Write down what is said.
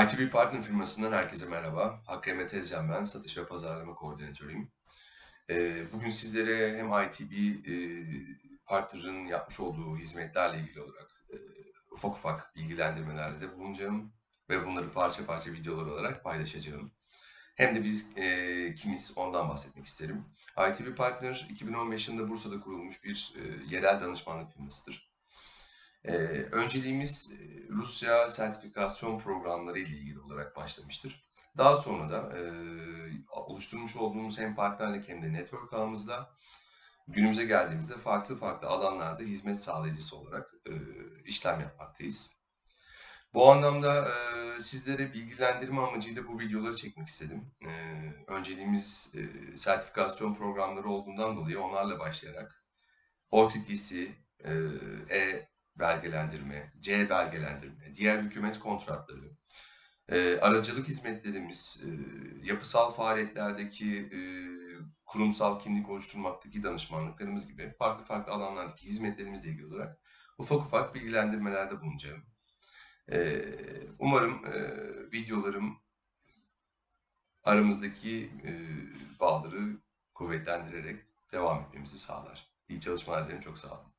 ITB Partner firmasından herkese merhaba. Hakkı Tezcan ben, satış ve pazarlama koordinatörüyüm. Ee, Bugün sizlere hem ITB e, Partner'ın yapmış olduğu hizmetlerle ilgili olarak e, ufak ufak bilgilendirmelerde de bulunacağım ve bunları parça parça videolar olarak paylaşacağım. Hem de biz e, kimiz ondan bahsetmek isterim. ITB Partner 2015 yılında Bursa'da kurulmuş bir e, yerel danışmanlık firmasıdır. Ee, önceliğimiz e, Rusya sertifikasyon programları ile ilgili olarak başlamıştır. Daha sonra da e, oluşturmuş olduğumuz hem partnerlik hem de network ağımızda günümüze geldiğimizde farklı farklı alanlarda hizmet sağlayıcısı olarak e, işlem yapmaktayız. Bu anlamda e, sizlere bilgilendirme amacıyla bu videoları çekmek istedim. E, önceliğimiz e, sertifikasyon programları olduğundan dolayı onlarla başlayarak OTTC, e, e belgelendirme, C belgelendirme, diğer hükümet kontratları, e, aracılık hizmetlerimiz, e, yapısal faaliyetlerdeki e, kurumsal kimlik oluşturmaktaki danışmanlıklarımız gibi farklı farklı alanlardaki hizmetlerimizle ilgili olarak ufak ufak bilgilendirmelerde bulunacağım. E, umarım e, videolarım aramızdaki e, bağları kuvvetlendirerek devam etmemizi sağlar. İyi çalışmalar dilerim, çok sağ olun.